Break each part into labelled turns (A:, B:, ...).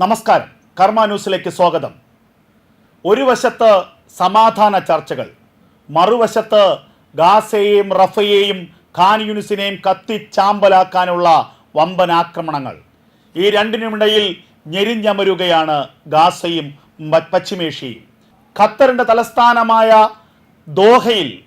A: നമസ്കാരം. കർമ്മ ന്യൂസിലേക്ക് സ്വാഗതം. ഒരു വശത്ത് സമാധാന ചർച്ചകൾ മറുവശത്ത് ഗാസയെയും റഫയെയും ഖാൻ യൂണിസിനെയും കത്തിച്ചാമ്പലാക്കാനുള്ള വമ്പൻ ആക്രമണങ്ങൾ. ഈ രണ്ടിനുമിടയിൽ ഞെരിഞ്ഞമരുകയാണ് ഗാസയും പശ്ചിമേഷ്യയും. ഖത്തറിന്റെ തലസ്ഥാനമായ ദോഹയിൽ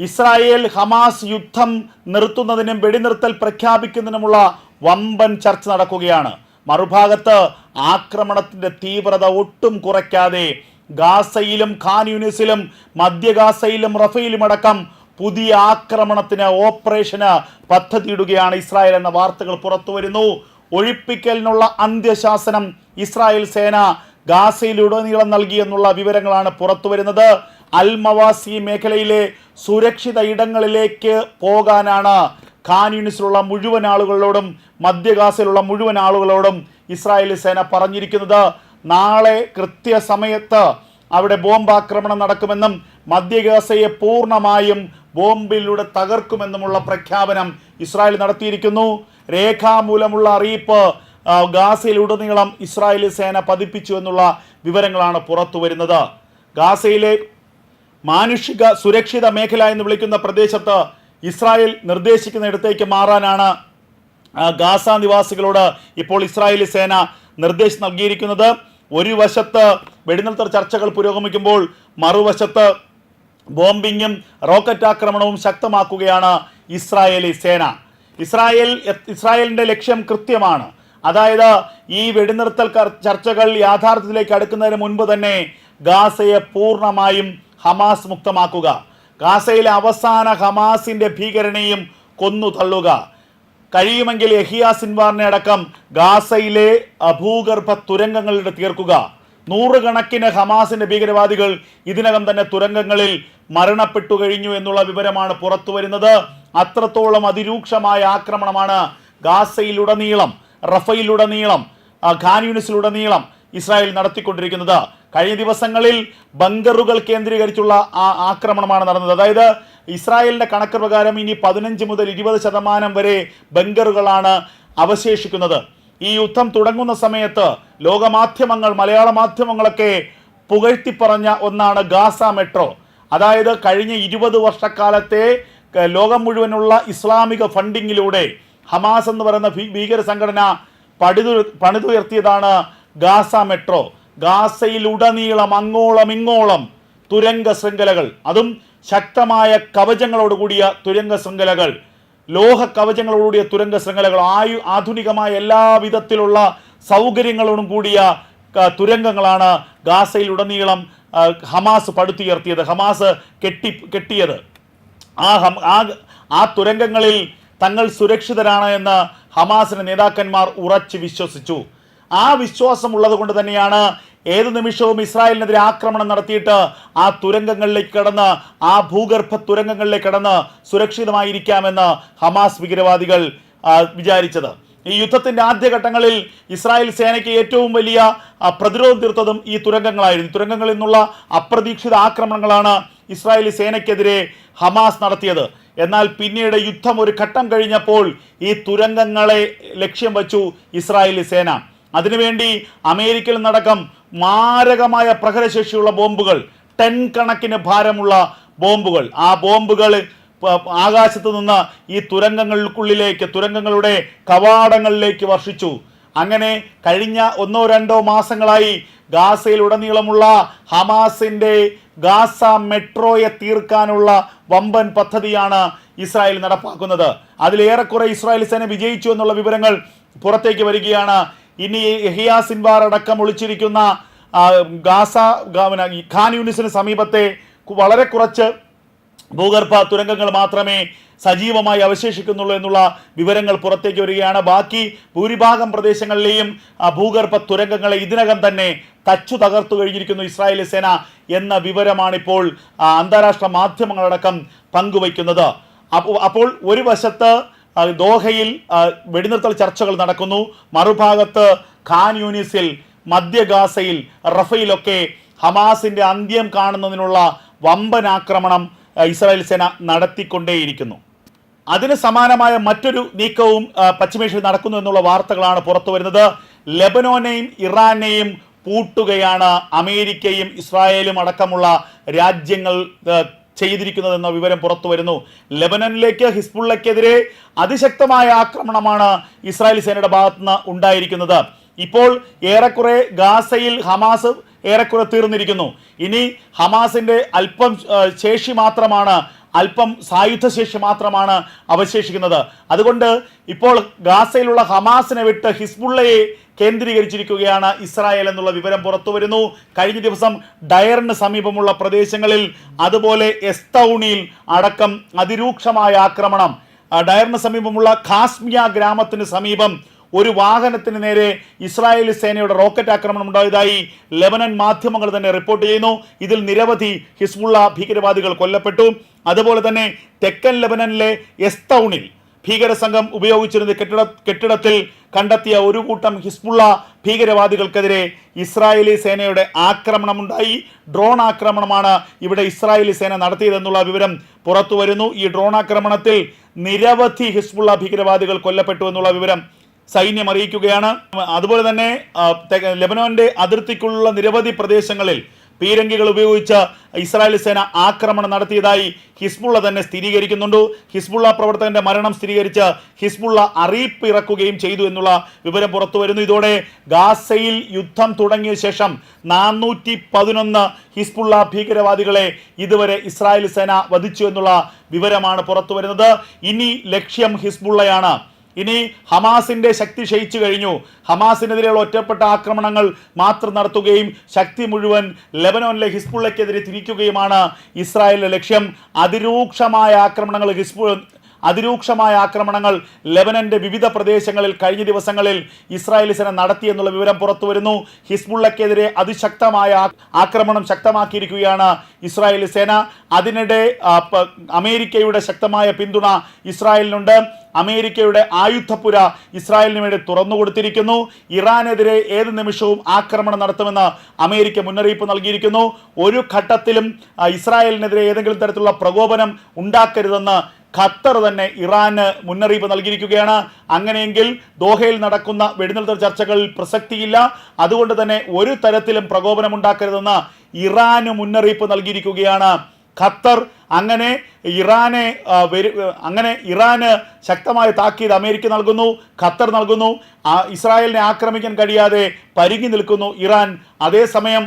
A: ഇസ്രായേൽ ഹമാസ് യുദ്ധം നിർത്തുന്നതിനും വെടിനിർത്തൽ പ്രഖ്യാപിക്കുന്നതിനുമുള്ള വമ്പൻ ചർച്ച നടക്കുകയാണ്. മറുഭാഗത്ത് ആക്രമണത്തിന്റെ തീവ്രത ഒട്ടും കുറയ്ക്കാതെ ഗാസയിലും ഖാൻ യൂണിസിലും മധ്യ ഗാസയിലും റഫയിലും അടക്കം പുതിയ ആക്രമണത്തിന് ഓപ്പറേഷന് പദ്ധതിയിടുകയാണ് ഇസ്രായേൽ എന്ന വാർത്തകൾ പുറത്തു വരുന്നു. ഒഴിപ്പിക്കലിനുള്ള അന്ത്യശാസനം ഇസ്രായേൽ സേന ഗാസയിലുടനീളം നൽകിയെന്നുള്ള വിവരങ്ങളാണ് പുറത്തു വരുന്നത്. അൽമവാസി മേഖലയിലെ സുരക്ഷിത ഇടങ്ങളിലേക്ക് പോകാനാണ് ഖാൻ യൂണിസിലുള്ള മുഴുവൻ ആളുകളോടും മധ്യ ഗാസയിലുള്ള മുഴുവൻ ആളുകളോടും ഇസ്രായേലി സേന പറഞ്ഞിരിക്കുന്നത് നാളെ കൃത്യസമയത്ത് അവിടെ ബോംബാക്രമണം നടക്കുമെന്നും മധ്യ ഗാസയെ പൂർണമായും ബോംബിലൂടെ തകർക്കുമെന്നുമുള്ള പ്രഖ്യാപനം ഇസ്രായേൽ നടത്തിയിരിക്കുന്നു. രേഖാമൂലമുള്ള അറിയിപ്പ് ഗാസയിലുടനീളം ഇസ്രായേലി സേന പതിപ്പിച്ചു എന്നുള്ള വിവരങ്ങളാണ് പുറത്തു വരുന്നത്. ഗാസയിലെ മാനുഷിക സുരക്ഷിത മേഖല എന്ന് വിളിക്കുന്ന പ്രദേശത്ത് ഇസ്രായേൽ നിർദ്ദേശിക്കുന്ന ഇടത്തേക്ക് മാറാനാണ് ഗാസ നിവാസികളോട് ഇപ്പോൾ ഇസ്രായേലി സേന നിർദ്ദേശം നൽകിയിരിക്കുന്നത്. ഒരു വശത്ത് വെടിനിർത്തൽ ചർച്ചകൾ പുരോഗമിക്കുമ്പോൾ മറുവശത്ത് ബോംബിങ്ങും റോക്കറ്റ് ആക്രമണവും ശക്തമാക്കുകയാണ് ഇസ്രായേലി സേന. ഇസ്രായേൽ ഇസ്രായേലിന്റെ ലക്ഷ്യം കൃത്യമാണ്. അതായത് ഈ വെടിനിർത്തൽ ചർച്ചകൾ യാഥാർത്ഥ്യത്തിലേക്ക് അടുക്കുന്നതിന് മുൻപ് തന്നെ ഗാസയെ പൂർണമായും ഹമാസ് മുക്തമാക്കുക. ഗാസയിലെ അവസാന ഹമാസിന്റെ ഭീകരനെയും കൊന്നു തള്ളുക. കഴിയുമെങ്കിൽ യഹിയ സിൻവാറിനെ അടക്കം ഗാസയിലെ അഭൂഗർഭ തുരങ്കങ്ങളുടെ തീർക്കുക. നൂറുകണക്കിന് ഹമാസിന്റെ ഭീകരവാദികൾ ഇതിനകം തന്നെ തുരങ്കങ്ങളിൽ മരണപ്പെട്ടു കഴിഞ്ഞു എന്നുള്ള വിവരമാണ് പുറത്തു വരുന്നത്. അത്രത്തോളം അതിരൂക്ഷമായ ആക്രമണമാണ് ഗാസയിലുടനീളം റഫയിലുടനീളം ആ, ഖാൻ യൂണിസിലുടനീളം ഇസ്രായേൽ നടത്തിക്കൊണ്ടിരിക്കുന്നത്. കഴിഞ്ഞ ദിവസങ്ങളിൽ ബങ്കറുകൾ കേന്ദ്രീകരിച്ചുള്ള ആ ആക്രമണമാണ് നടന്നത്. അതായത് ഇസ്രായേലിന്റെ കണക്ക് പ്രകാരം ഇനി പതിനഞ്ച് മുതൽ ഇരുപത് ശതമാനം വരെ ബങ്കറുകളാണ് അവശേഷിക്കുന്നത്. ഈ യുദ്ധം തുടങ്ങുന്ന സമയത്ത് ലോകമാധ്യമങ്ങൾ മലയാള മാധ്യമങ്ങളൊക്കെ പുകഴ്ത്തിപ്പറഞ്ഞ ഒന്നാണ് ഗാസ മെട്രോ. അതായത് കഴിഞ്ഞ ഇരുപത് വർഷക്കാലത്തെ ലോകം മുഴുവനുള്ള ഇസ്ലാമിക ഫണ്ടിങ്ങിലൂടെ ഹമാസ് എന്ന് പറയുന്ന ഭീകര സംഘടന പടിതു പണിതുയർത്തിയതാണ് ഗാസ മെട്രോ. ഗാസയിലുടനീളം അങ്ങോളം ഇങ്ങോളം തുരങ്ക ശൃംഖലകൾ. അതും ശക്തമായ കവചങ്ങളോട് കൂടിയ തുരങ്ക ശൃംഖലകൾ. ലോഹ കവചങ്ങളോടുകൂടിയ തുരങ്ക ശൃംഖലകൾ. ആയു ആധുനികമായ എല്ലാ വിധത്തിലുള്ള സൗകര്യങ്ങളോടും കൂടിയ തുരങ്കങ്ങളാണ് ഗാസയിലുടനീളം ഉടനീളം ഹമാസ് പടുത്തുയർത്തിയത്. ഹമാസ് കെട്ടി കെട്ടിയത്. ആ ഹം ആ ആ തുരങ്കങ്ങളിൽ തങ്ങൾ സുരക്ഷിതരാണ് എന്ന് ഹമാസിന്റെ നേതാക്കന്മാർ ഉറച്ചു വിശ്വസിച്ചു. ആ വിശ്വാസം ഉള്ളത് കൊണ്ട് തന്നെയാണ് ഏത് നിമിഷവും ഇസ്രായേലിനെതിരെ ആക്രമണം നടത്തിയിട്ട് ആ തുരങ്കങ്ങളിലേക്ക് കടന്ന് ആ ഭൂഗർഭ തുരങ്കങ്ങളിലേക്ക് കടന്ന് സുരക്ഷിതമായിരിക്കാമെന്ന് ഹമാസ് ഭീകരവാദികൾ വിചാരിച്ചത്. ഈ യുദ്ധത്തിന്റെ ആദ്യഘട്ടങ്ങളിൽ ഇസ്രായേൽ സേനയ്ക്ക് ഏറ്റവും വലിയ പ്രതിരോധം തീർത്തതും ഈ തുരങ്കങ്ങളായിരുന്നു. തുരങ്കങ്ങളിൽ നിന്നുള്ള അപ്രതീക്ഷിത ആക്രമണങ്ങളാണ് ഇസ്രായേലി സേനയ്ക്കെതിരെ ഹമാസ് നടത്തിയത്. എന്നാൽ പിന്നീട് യുദ്ധം ഒരു ഘട്ടം കഴിഞ്ഞപ്പോൾ ഈ തുരങ്കങ്ങളെ ലക്ഷ്യം വച്ചു ഇസ്രായേലി സേന. അതിനുവേണ്ടി അമേരിക്കയിൽ നടക്കം മാരകമായ പ്രഹരശേഷിയുള്ള ബോംബുകൾ ടെൻ കണക്കിന് ഭാരമുള്ള ബോംബുകൾ. ആ ബോംബുകൾ ആകാശത്ത് നിന്ന് ഈ തുരങ്കങ്ങൾക്കുള്ളിലേക്ക് തുരങ്കങ്ങളുടെ കവാടങ്ങളിലേക്ക് വർഷിച്ചു. അങ്ങനെ കഴിഞ്ഞ ഒന്നോ രണ്ടോ മാസങ്ങളായി ഗാസയിൽ ഉടനീളമുള്ള ഹമാസിന്റെ ഗാസ മെട്രോയെ തീർക്കാനുള്ള വമ്പൻ പദ്ധതിയാണ് ഇസ്രായേൽ നടപ്പാക്കുന്നത്. അതിലേറെക്കുറെ ഇസ്രായേൽ സേന വിജയിച്ചു എന്നുള്ള വിവരങ്ങൾ പുറത്തേക്ക് വരികയാണ് ഇനി ഹിയാ സിൻവാർ അടക്കം ഒളിച്ചിരിക്കുന്ന ഗാസ ഖാൻ യൂണിസിന് സമീപത്തെ വളരെ കുറച്ച് ഭൂഗർഭ തുരങ്കങ്ങൾ മാത്രമേ സജീവമായി അവശേഷിക്കുന്നുള്ളൂ എന്നുള്ള വിവരങ്ങൾ പുറത്തേക്ക് വരികയാണ്. ബാക്കി ഭൂരിഭാഗം പ്രദേശങ്ങളിലെയും ഭൂഗർഭ തുരങ്കങ്ങളെ ഇതിനകം തന്നെ തച്ചു തകർത്തു കഴിഞ്ഞിരിക്കുന്നു ഇസ്രായേലി സേന എന്ന വിവരമാണിപ്പോൾ അന്താരാഷ്ട്ര മാധ്യമങ്ങളടക്കം പങ്കുവയ്ക്കുന്നത്. അപ്പോൾ ഒരു വശത്ത് ദോഹയിൽ വെടിനിർത്തൽ ചർച്ചകൾ നടക്കുന്നു. മറുഭാഗത്ത് ഖാൻ യൂനിസിൽ മധ്യ ഗാസയിൽ റഫയിലൊക്കെ ഹമാസിന്റെ അന്ത്യം കാണുന്നതിനുള്ള വമ്പനാക്രമണം ഇസ്രായേൽ സേന നടത്തിക്കൊണ്ടേയിരിക്കുന്നു. അതിന് സമാനമായ മറ്റൊരു നീക്കവും പശ്ചിമേഷ്യയിൽ നടക്കുന്നു എന്നുള്ള വാർത്തകളാണ് പുറത്തു വരുന്നത്. ലെബനോനെയും ഇറാനെയും പൂട്ടുകയാണ് അമേരിക്കയും ഇസ്രായേലും അടക്കമുള്ള രാജ്യങ്ങൾ ചെയ്തിരിക്കുന്നതെന്ന വിവരം പുറത്തു വരുന്നു. ലെബനനിലേക്ക് ഹിസ്ബുള്ളക്കെതിരെ അതിശക്തമായ ആക്രമണമാണ് ഇസ്രായേൽ സേനയുടെ ഭാഗത്തുനിന്ന് ഉണ്ടായിരിക്കുന്നത്. ഇപ്പോൾ ഏറെക്കുറെ ഗാസയിൽ ഹമാസ് ഏറെക്കുറെ തീർന്നിരിക്കുന്നു. ഇനി ഹമാസിന്റെ അല്പം ശേഷി മാത്രമാണ് അല്പം സായുധ ശേഷി മാത്രമാണ് അവശേഷിക്കുന്നത്. അതുകൊണ്ട് ഇപ്പോൾ ഗാസയിലുള്ള ഹമാസിനെ വിട്ട് ഹിസ്ബുള്ളയെ കേന്ദ്രീകരിച്ചിരിക്കുകയാണ് ഇസ്രായേൽ എന്നുള്ള വിവരം പുറത്തു വരുന്നു കഴിഞ്ഞ ദിവസം ഡയറിന് സമീപമുള്ള പ്രദേശങ്ങളിൽ അതുപോലെ എസ്തൌണിയിൽ അടക്കം അതിരൂക്ഷമായ ആക്രമണം. ഡയറിന് സമീപമുള്ള ഖാസ്മിയ ഗ്രാമത്തിന് സമീപം ഒരു വാഹനത്തിന് നേരെ ഇസ്രായേലി സേനയുടെ റോക്കറ്റ് ആക്രമണം ഉണ്ടായതായി ലെബനൻ മാധ്യമങ്ങൾ തന്നെ റിപ്പോർട്ട് ചെയ്യുന്നു. ഇതിൽ നിരവധി ഹിസ്ബുള്ള ഭീകരവാദികൾ കൊല്ലപ്പെട്ടു. അതുപോലെ തന്നെ തെക്കൻ ലെബനനിലെ എസ്തൗണിൽ ഭീകര സംഘം ഉപയോഗിച്ചിരുന്ന കെട്ടിട കെട്ടിടത്തിൽ കണ്ടെത്തിയ ഒരു കൂട്ടം ഹിസ്ബുള്ള ഭീകരവാദികൾക്കെതിരെ ഇസ്രായേലി സേനയുടെ ആക്രമണമുണ്ടായി. ഡ്രോൺ ആക്രമണമാണ് ഇവിടെ ഇസ്രായേലി സേന നടത്തിയതെന്നുള്ള വിവരം പുറത്തു വരുന്നു. ഈ ഡ്രോൺ ആക്രമണത്തിൽ നിരവധി ഹിസ്ബുള്ള ഭീകരവാദികൾ കൊല്ലപ്പെട്ടു എന്നുള്ള വിവരം സൈന്യം അറിയിക്കുകയാണ്. അതുപോലെ തന്നെ ലെബനോന്റെ അതിർത്തിക്കുള്ള നിരവധി പ്രദേശങ്ങളിൽ പീരങ്കികൾ ഉപയോഗിച്ച് ഇസ്രായേൽ സേന ആക്രമണം നടത്തിയതായി ഹിസ്ബുള്ള തന്നെ സ്ഥിരീകരിക്കുന്നുണ്ട്. ഹിസ്ബുള്ള പ്രവർത്തകന്റെ മരണം സ്ഥിരീകരിച്ച് ഹിസ്ബുള്ള അറിയിപ്പ് ഇറക്കുകയും ചെയ്തു എന്നുള്ള വിവരം പുറത്തു വരുന്നു. ഇതോടെ ഗാസയിൽ യുദ്ധം തുടങ്ങിയ ശേഷം നാനൂറ്റി പതിനൊന്ന് ഹിസ്ബുള്ള ഭീകരവാദികളെ ഇതുവരെ ഇസ്രായേൽ സേന വധിച്ചു എന്നുള്ള വിവരമാണ് പുറത്തു വരുന്നത്. ഇനി ലക്ഷ്യം ഹിസ്ബുള്ളയാണ്. ഇനി ഹമാസിന്റെ ശക്തി ക്ഷയിച്ചു കഴിഞ്ഞു. ഹമാസിനെതിരെയുള്ള ഒറ്റപ്പെട്ട ആക്രമണങ്ങൾ മാത്രം നടത്തുകയും ശക്തി മുഴുവൻ ലെബനോനിലെ ഹിസ്ബുള്ളയ്ക്കെതിരെ തിരിക്കുകയുമാണ് ഇസ്രായേലിന്റെ ലക്ഷ്യം. അതിരൂക്ഷമായ ആക്രമണങ്ങൾ ഹിസ്ബു അതിരൂക്ഷമായ ആക്രമണങ്ങൾ ലെബനന്റെ വിവിധ പ്രദേശങ്ങളിൽ കഴിഞ്ഞ ദിവസങ്ങളിൽ ഇസ്രായേലി സേന നടത്തിയെന്നുള്ള വിവരം പുറത്തുവരുന്നു ഹിസ്ബുള്ളക്കെതിരെ അതിശക്തമായ ആക്രമണം ശക്തമാക്കിയിരിക്കുകയാണ് ഇസ്രായേലി സേന. അതിനിടെ അമേരിക്കയുടെ ശക്തമായ പിന്തുണ ഇസ്രായേലിനുണ്ട്. അമേരിക്കയുടെ ആയുധപ്പുര ഇസ്രായേലിന് വേണ്ടി തുറന്നു കൊടുത്തിരിക്കുന്നു. ഇറാനെതിരെ ഏത് നിമിഷവും ആക്രമണം നടത്തുമെന്ന് അമേരിക്ക മുന്നറിയിപ്പ് നൽകിയിരിക്കുന്നു. ഒരു ഘട്ടത്തിലും ഇസ്രായേലിനെതിരെ ഏതെങ്കിലും തരത്തിലുള്ള പ്രകോപനം ഉണ്ടാക്കരുതെന്ന് ഖത്തർ തന്നെ ഇറാന് മുന്നറിയിപ്പ് നൽകിയിരിക്കുകയാണ്. അങ്ങനെയെങ്കിൽ ദോഹയിൽ നടക്കുന്ന വെടിനിർത്തൽ ചർച്ചകളിൽ പ്രസക്തിയില്ല. അതുകൊണ്ട് തന്നെ ഒരു തരത്തിലും പ്രകോപനം ഉണ്ടാക്കരുതെന്ന് ഇറാന് മുന്നറിയിപ്പ് നൽകിയിരിക്കുകയാണ്. ഖത്തർ അങ്ങനെ ഇറാനെ അങ്ങനെ ഇറാന് ശക്തമായ താക്കീത് അമേരിക്ക നൽകുന്നു ഖത്തർ നൽകുന്നു. ഇസ്രായേലിനെ ആക്രമിക്കാൻ കഴിയാതെ പരുങ്ങി നിൽക്കുന്നു ഇറാൻ. അതേസമയം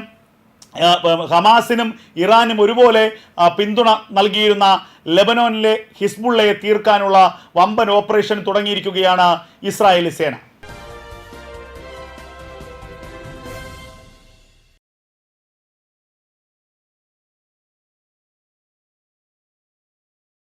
A: ഹമാസിനും ഇറാനും ഒരുപോലെ പിന്തുണ നൽകിയിരുന്ന ലെബനോനിലെ ഹിസ്ബുള്ളയെ തീർക്കാനുള്ള വമ്പൻ ഓപ്പറേഷൻ തുടങ്ങിയിരിക്കുകയാണ് ഇസ്രായേലി സേന.